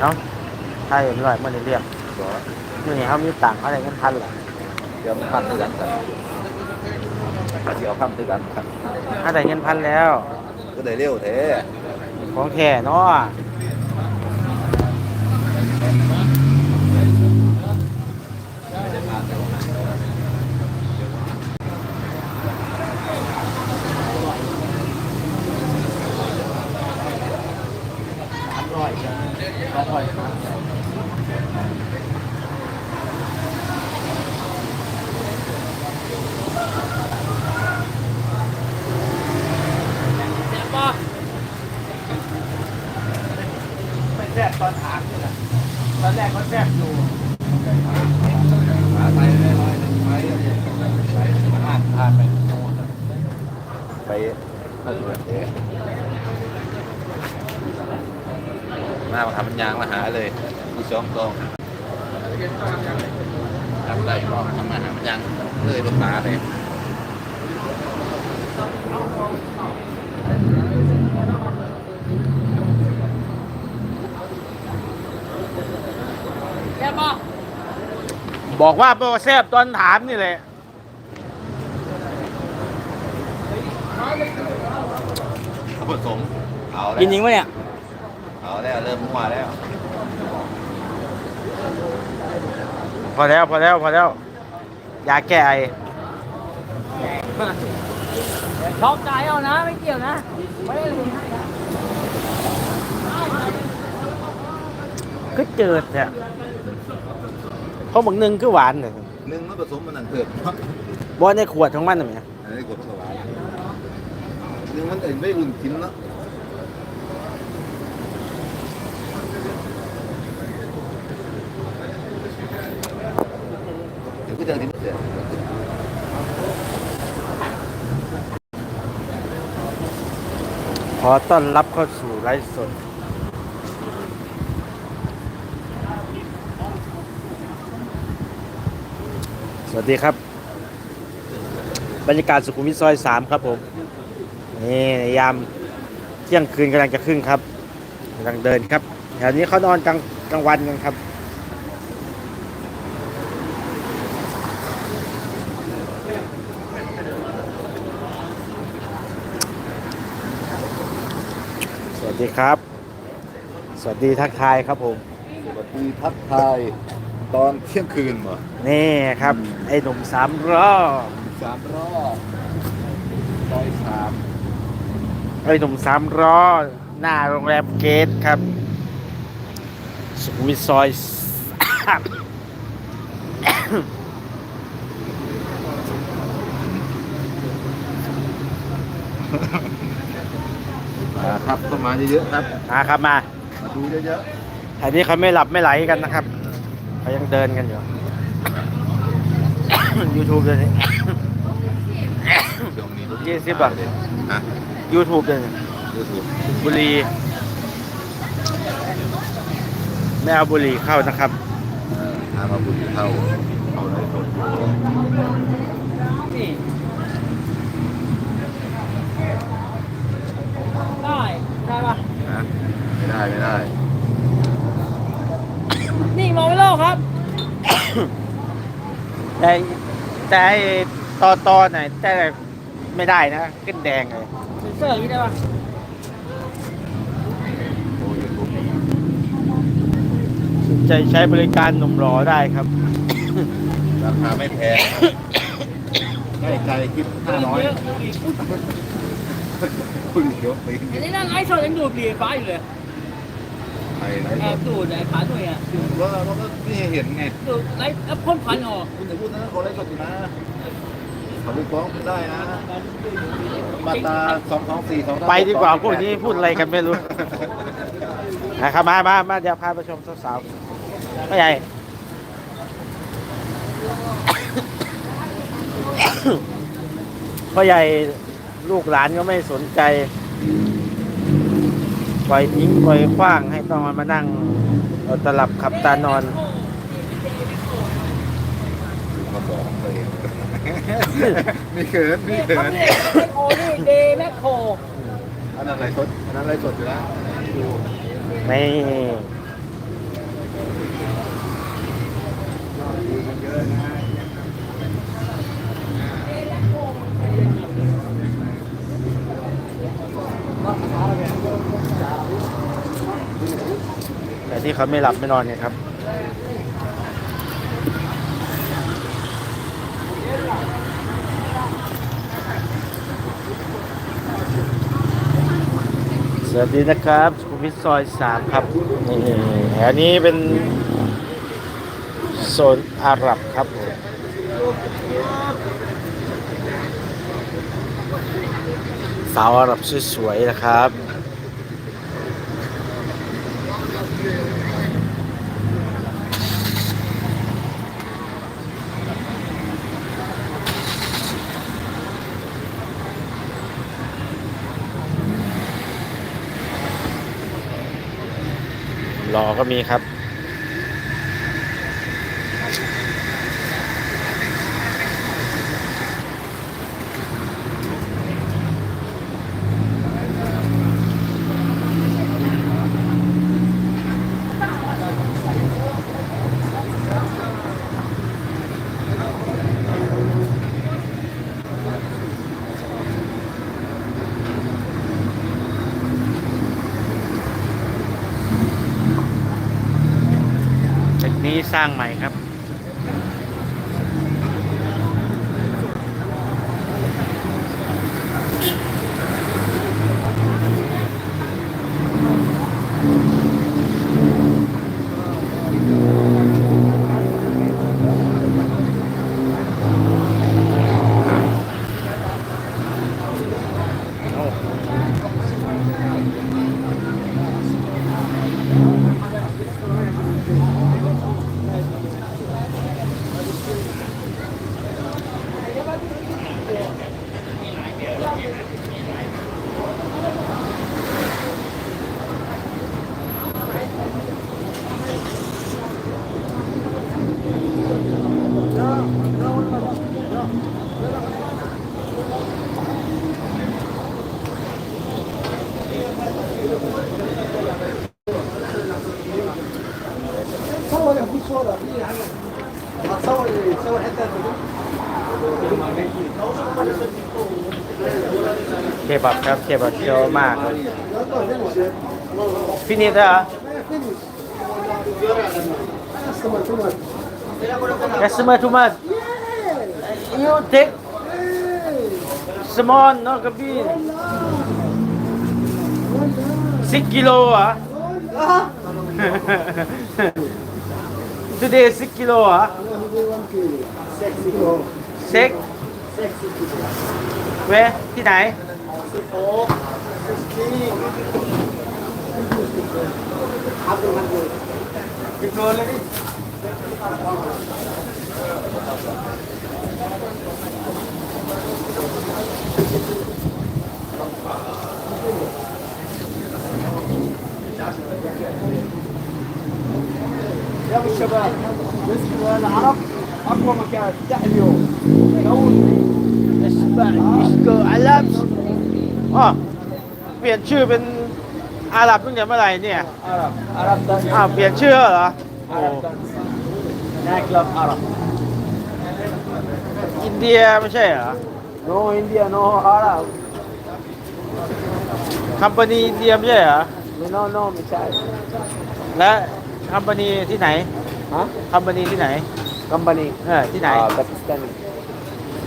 เนาะถ้าเห็นร้อยมันได้เรียกบอกว่ามื่อนี้เขามีต่างเขาได้เงินพันเหรอเดี๋ยวมันพันด้วยกันกันเดี๋ยวพันด้วยกันครับถ้าได้เงินพันแล้ว ก็ได้เร็วแท้ของแท้เนาะ Not. มาทำมันยางมาหาเลยที่สองกองทำไรก็ทำมาหามันยางเลยลูกตาเลยบอกว่าบ่แซ่บตอนถามนี่แหละผสมเอาแล้วกินจริงปะเนี่ย เอาแล้วเริ่มมั่วแล้ว พอแล้วพอแล้วพอแล้วยาแก้ไอช็อกใจเอานะ ไม่เกี่ยวนะไม่ได้เลยก็เจิดเนี่ยเขาบอกหนึ่งคือหวานเนี่ยหนึ่งมันผสมมันนั่นเพิ่มบอในขวดของมันน่ะแหมอันนี้กดสวายหนึ่งมันเอ็นไม่อุ่นกินเนาะ เดี๋ยวก็จะกินเสร็จขอต้อนรับเข้าสู่ไลฟ์สดสวัสดีครับ บรรยากาศสุขุมวิทซอยสามครับผม นี่ยามเที่ยงคืนกำลังจะครึ่งครับกำลังเดินครับแถวนี้เขานอนกลางกลางวันกันครับ ดีครับ สวัสดีทักทายครับผม สวัสดีทักทายตอนเที่ยงคืนเหรอนี่ครับ ไอ้หนุ่มสามรอบสามรอบร้อยสามไอ้หนุ่มสามรอบหน้าโรงแรมเกตครับ สุขุมวิทซอยสามอ่า ครับเข้ามาเยอะๆครับมาครับมามาดูเยอะอันนี้เขาไม่หลับไม่ไหลกันนะครับเขายังเดินกันอยู่ YouTube เลยนี่ๆช่วงนี้รถยี่สิบบาทฮะ YouTube เลยนี่ยูทูบบุหรี ไม่เอาบุหรี่เข้านะครับทางมาบุญเข้าเอาเลยกดนี่ ได้ได้ปะนะไม่ได้ไม่ได้นี่มองไม่เล่าครับ แต่แต่ไอ้ตอตอไหนแต่ไม่ได้นะขึ้นแดงเลยเสื้ออย่างนี้ได้ปะโอ้ยูทูบสนใจใช้บริการหนุ่มรอได้ครับ ราคาไม่แพงไม่ไกลคิดห้าน้อย คุณเดี๋ยวไปอันนี้นั่งไอ้สดยังดูดบุหรี่ไฟฟ้าอยู่เลยไปไหนแอบดูดไอ้ขาหน่วยอะดูดว่าเราก็ไม่เห็นไงดูดไล่แล้วพ่นควันออกคุณอย่าพูดนะเขาไล่สดอยู่นะเขาไปฟ้องคุณได้นะมาตราสองสองสี่สองไปดีกว่าพวกนี้พูดอะไรกันไม่รู้นะครับมามามาเดี๋ยวพาไปชมสาวๆไม่ใหญ่พ่อใหญ่ ลูกหลานก็ไม่สนใจปล่อยทิ้งปล่อยขว้างให้ต้องมานั่งเอาตลับขับตานอนมาบอกตัวเองนี่เขินนี่เขินโครนี่เดแมคโคอันนั้นอะไรสดอันนั้นอะไรสดอยู่แล้วไม่ แต่ที่เขาไม่หลับไม่นอนเนี่ยครับสวัสดีนะครับสุขุมวิทซอยสามครับนี่อันนี้เป็นโซนอาหรับครับผมสาวอาหรับสวยๆนะครับ รอก็มีครับ صور يا ابوي صورة في حاجة هتصور تصور حتة كده เคบับครับ เคบับเยอะมาก يلا فينش ฟินิชเหรอ ما فينش بس ما تمر customer too much you take small not a big لا 6 kilo ha. Today 6 kilo ha. 6 Where? ที่ไหน16 16 يا الشباب بالنسبه للعرب اقوى مكان تحت اليوم كون اسمع اسكو علم อ๋อเปลี่ยนชื่อเป็นอาหรับตั้งแต่เมื่อไหร่เนี่ย عرب عرب دانس อ้าวเปลี่ยนชื่อเหรอโอ้ عرب دانس نايت كلاب عرب อินเดียไม่ใช่เหรอ نو انديا نو عرب คัมปานีอินเดียไม่ใช่เหรอ نو نو مش عارف และ คัมบานีที่ไหนฮะคัมบานีที่ไหน กัมบานีเออที่ไหน ปากีสถาน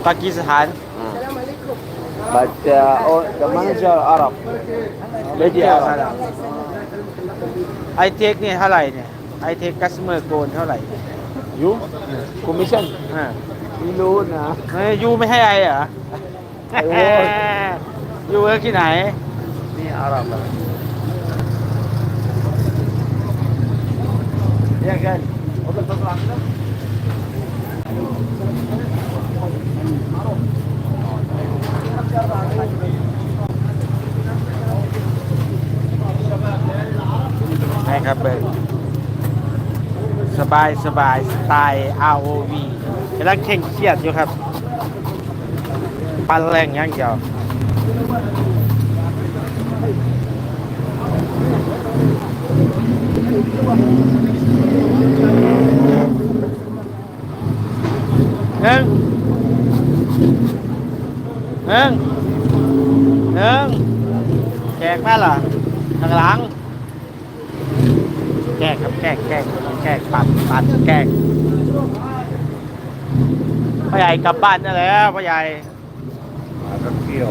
ปากีสถาน but uh, all, the manager Arab lady Arab I take เนี่ยเท่าไหร่เนี่ย I take customer โกนเท่าไหร่ยูคอมมิชชั่นเอ่า ไม่รู้นะไม่ยูไม่ให้ไอเหรอ ไอ้โว้ย ยูเวิที่ไหน นี่อารับ อะเรียกกันเอเป็นภาษาอังกฤษให้ครับเบิร์สบายสบายสไตล์ ROV กำลังเคร่งเครียดอยู่ครับ ปันแรงอย่างเดียว หนึ่งหนึ่งหนึ่งแจกแม่ล่ะข้างหลังแจกครับแจกแจกแจกปัดปัดแจกพ่อใหญ่กลับบ้านได้แล้วพ่อใหญ่มาก็เที่ยว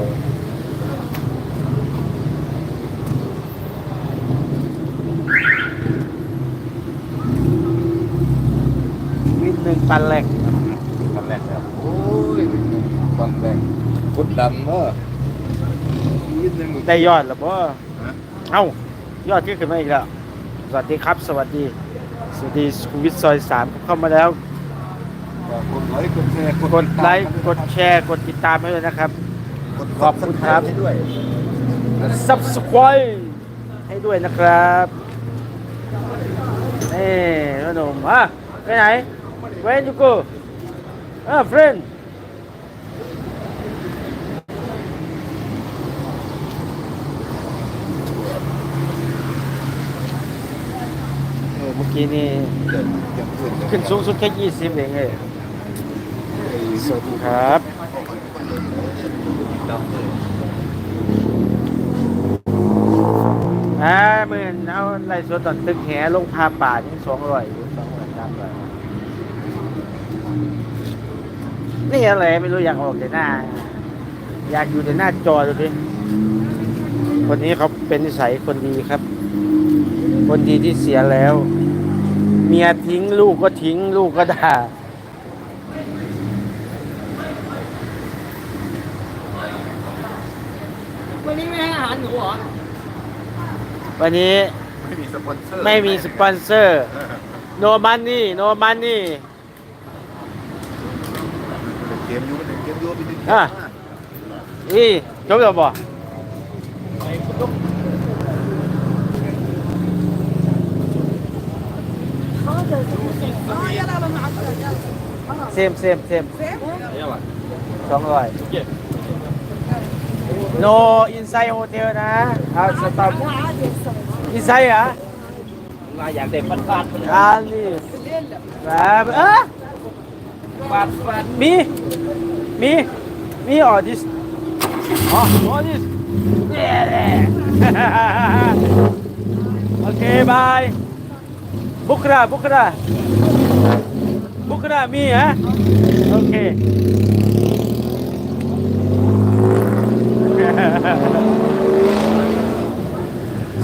วินหนึ่งปันแรกตอนแรกแล้วโอ้ยตอนแรกกดดันเนอะนิดนึงได้ยอดหรือเปล่าฮะเอ้ายอดขึ้นมาอีกแล้ว สวัสดีครับ สวัสดี สวัสดีสุขุมวิทซอยสามเข้ามาแล้ว กดไลค์กดแชร์กดไลค์กดแชร์กดติดตามให้ด้วยนะครับ ขอบคุณครับให้ด้วย subscribe ให้ด้วยนะครับนี่พ่อหนุ่มอะไปไหน Where you go อะ friend โอ้เมื่อกี้นี่ขึ้นสูงสุดแค่20เองเลยสวัสดีครับอ่าหมื่นเอาไล่สวนตอนตึกแหลงพาป่ายังสองร้อยสองร้อยสามร้อย นี่อะไรไม่รู้อยากออกแต่หน้า อยากอยู่แต่หน้าจอดูดิคนนี้เขาเป็นนิสัยคนดีครับ คนดีที่เสียแล้ว เมียทิ้งลูกก็ทิ้ง ลูกก็ด่าวันนี้ไม่ให้อาหารหนูเหรอ วันนี้ไม่มีสปอนเซอร์ ไม่มีสปอนเซอร์ no money no money เกมยูเป็น เกมยูเป็นเกมอะอีจบแล้วบ่เซมเซมเซมสองร้อย no inside hotel นะเอาสต็อป inside เหรอะมาอยากเด็กฟันฟาดอันนี้แบบเอ๊ะ ฟาดฟาดมี มี มีออ this อ๋อออ this เย้โอเคบายบุกราบุกราบุกรามีฮะโอเค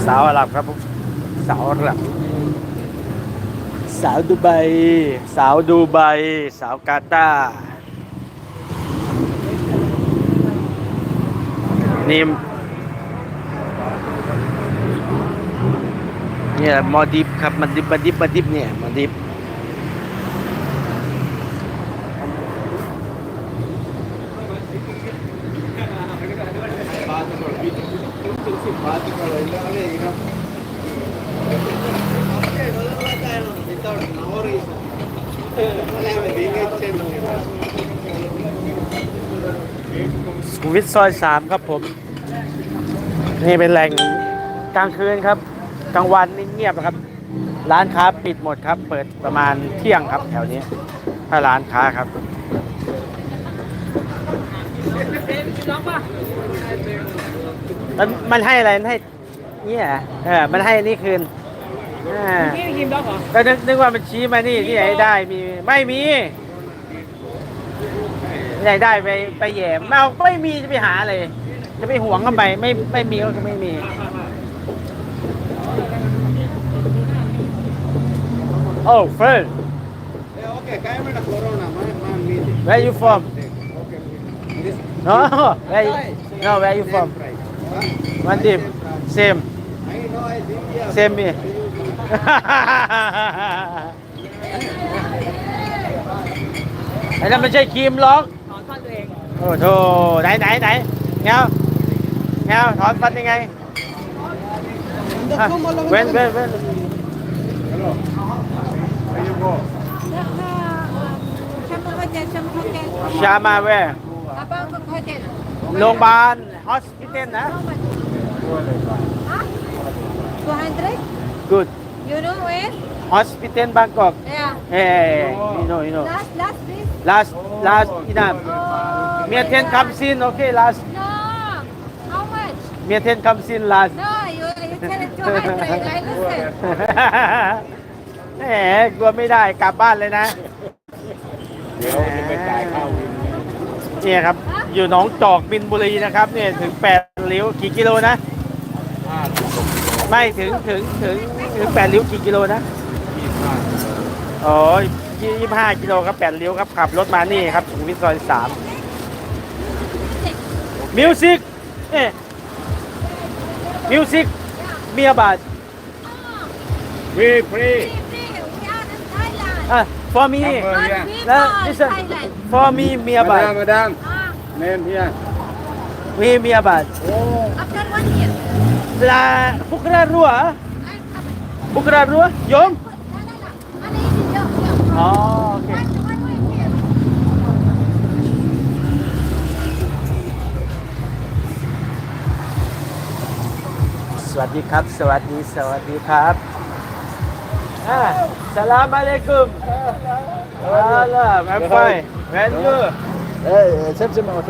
สาวอาหรับครับสาวอาหรับ สาวดูไบสาวดูไบสาวกาตานี่เนี่ยมอดิฟครับมันดิฟมันดิฟมันดิฟเนี่ยมาดิฟ สุวิทซอยสามครับผม นี่เป็นแหล่งกลางคืนครับ กลางวันนี่เงียบนะครับ ร้านค้าปิดหมดครับ เปิดประมาณเที่ยงครับแถวนี้ ถ้าร้านค้าครับมันมันให้อะไร มันให้เนี่ยเออ มันให้นี่คืน อ่าพี่กินด็อกเหรอก็นึกนึกว่ามันชี้มานี่ที่ไหนได้มีไม่มีที่ไหนได้ไปไปแหย่ไม่เอาไม่มีจะไปหาอะไรจะไปหวงทำไมไม่ไม่มีก็คือไม่มีโอ้ friend Oke, kayak mana corona, mana mana meeting. where you from Oke, this no where you, no where you from one deep same I know I India. same me ไอ้นั่นไม่ใช่ครีมล็อกถอนฟันตัวเองโอ้โธ่ไหนไหนไหนเงาเงาถอนฟันยังไงอะเว้นเว้นเว้น Hello. Where you go? Sama hotel, sama hotel. ชามาเว้ Apa untuk hotel? โรงพยาบาลฮอสพิทอลนะ How much? Huh? 200? good You know where? hospital Bangkok Yeah. eh you know you know Last, last, please. last last inam Oh, Mia Ten comes in okay last No. How much? Mia Ten comes in last No, you, you tell it too high. I, I listen. แหมกลัวไม่ได้กลับบ้านเลยนะ เดี๋ยวจะไปจ่ายข้าววินเนี่ยครับ อยู่หนองจอกบินบุรีนะครับ เนี่ยถึงแปดริ้วกี่กิโลนะห้าสิบหกกิโลไม่ถึงถึงถึงถึง แปดริ้วกี่กิโลนะยี่สิบห้าอ๋อยี่ห้ากิโลครับแปดริ้วครับขับรถมานี่ครับสุขุมวิทซอยสามมิวสิกเอ๊ะมิวสิกเมียบาทฟรีฟรี Free, free. We are in Thailand. อะ for me Number. Not yeah. people แล้ว in listen Thailand. for me เมียบาทมาดาม Ah, เนมเฮียมีเมียบาทโอ้ after one year. la bukra rua I'm coming. bukra rua yom No, no, no. Ano is it? Yo, yo. อ๋อโอเค One, one week here. สวัสดีครับ สวัสดีสวัสดีครับอ่าสลามอะลัยกุมอัลลอฮ์มาไฟแวนยูเอ้ยเซฟเซฟมาโอเค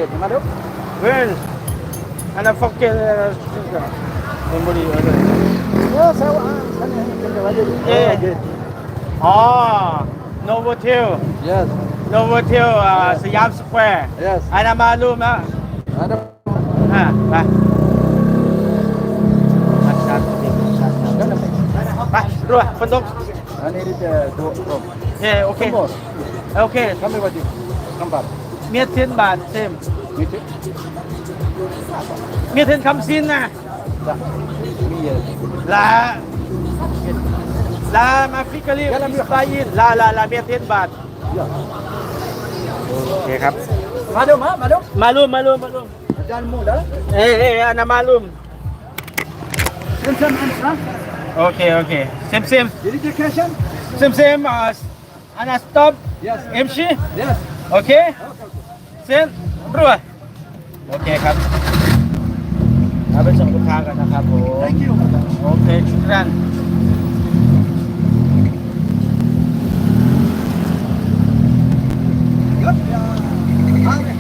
Yeah 세워. 예, Novotel. Yes. Novotel, uh, yes. Siam Square. Yes. Anh mà luôn á. Anh Ha, à, ba. Ba, rồi, phân đông. Anh đi đồ đồ. Yeah, okay. Okay. Come over here. Come back. Miết thiên bản thêm. Miết thiên. Miết thiên khăm xin nè. เค Tembus. โอเค kami wajib nampak เมียเทนบาทเต็ม gitu เมียเทนคำซินนะ dah ini ya ลาลามาฟิกาลีอิสราเอลลาลาลาเมียเทนบาท ya โอเคครับ madu mak madu มาลุมมาลุมมาลุม jangan mudah เอ้ยเอ้ยอันนั้นมาลุม sem sem sem โอเคโอเคเซมเซม jadi vacation เซมเซมอ่าอันนั้นสต็อป yes เอ็มชี yes โอเคเซนรัวโอเคครับ เราไปส่งลูกค้ากันนะครับผม thank you โอเคชุกรัน Yup, ya. Ada.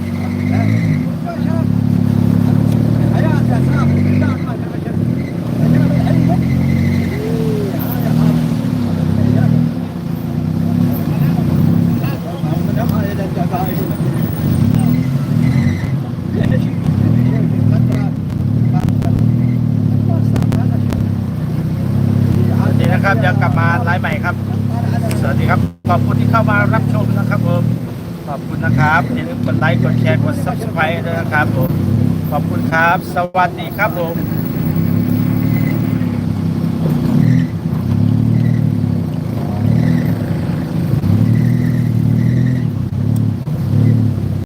Ayo, ada sama. Kita apa macam macam สวัสดีนะครับเดี๋ยวกลับมาไลฟ์ใหม่ครับ สวัสดีครับ ขอบคุณที่เข้ามารับชมนะครับผม ขอบคุณ นะครับอย่าลืมกดไลค์กดแชร์กด subscribe ด้วยนะครับผมขอบคุณครับ สวัสดีครับผม